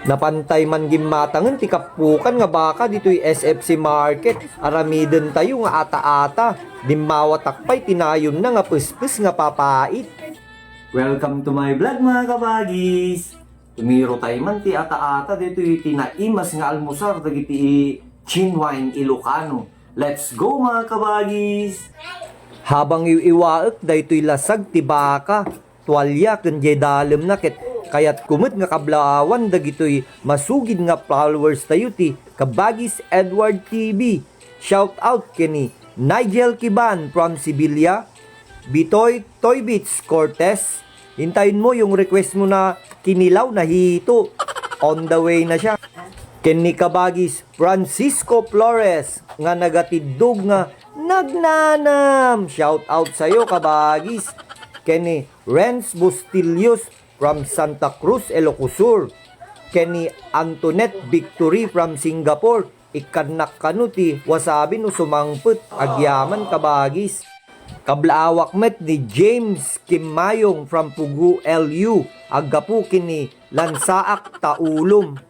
Napantay man gimatangan ti kapukan nga baka dito'y SFC Market. Aramiden tayo nga ata-ata. Dimawatakpay tinayon na nga puspus nga papait. Welcome to my vlog mga kabagis. Tumiro tayo man ti ata-ata dito'y tinaimas nga almusar dagiti Chinwine Ilocano. Let's go mga kabagis! Habang iiwaak daytoy lasag ti baka, tuwalya ken dalem na ket kayat kumit nga kablaawan dagitoy masugid nga followers tayo ti Kabagis Edward TV. Shout out kini Nigel Kiban from Sibilia, Bitoy Toybits Cortez. Hintayin mo yung request mo na kinilaw na hito. On the way na siya. Kenny Kabagis Francisco Flores nga nagatidog nga nagnanam. Shout out sa'yo Kabagis. Kenny Renz Bustillos from Santa Cruz, Ilocosur. Kenny Antoinette Victory from Singapore. Ikanak kanuti wasabi no sumangput agyaman kabagis. Kablaawak met ni James Kim Mayong from Pugu LU. Agapu kini Lansaak Taulom.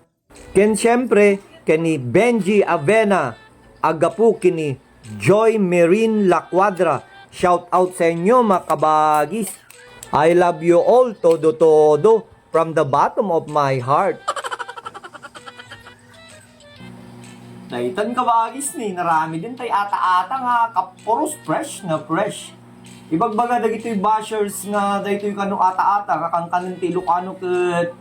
Ken syempre, kini Benji Avena, agapu kini Joy Merin Laquadra. Shout out sa inyo mga kabagis. I love you all todo todo from the bottom of my heart. Daitan kabagis ni, narami din tay ata-ata nga kapuros fresh nga fresh. Ibagbaga dagitoy bashers nga daytoy kanu ata-ata nga kang kanin ti Ilocano ket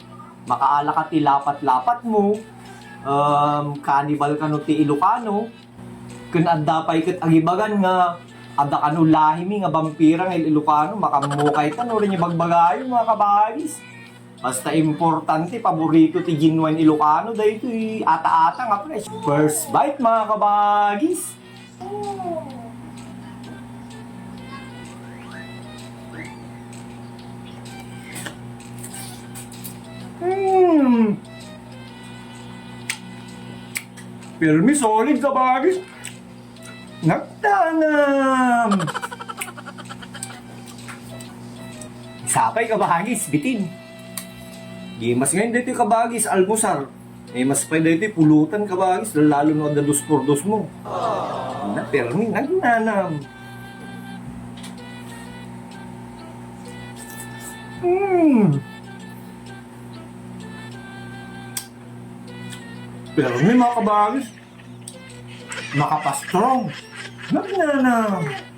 makaala ka ti lapat-lapat mo. Um, cannibal kanu ti Ilocano. Kun adda pay ket agibagan nga adda kanu lahimi nga vampira nga Ilocano makamukay ta no rin yung bagbagayo mga kabagis. Basta importante, paborito ti Genuine Ilocano dahil ito'y ata-ata nga fresh. First bite mga kabagis. Mmm. Pirmi solid kabagis. Nagtanam. Sapay kabagis, bitin. Gimas ngayon dito kabagis, almusar. Eh, mas pa dito pulutan kabagis, lalo na da dos por dos mo. Na, permi, nagnanam. Mmm. Permi mga kabagis. Makapastrong. Nagnanam.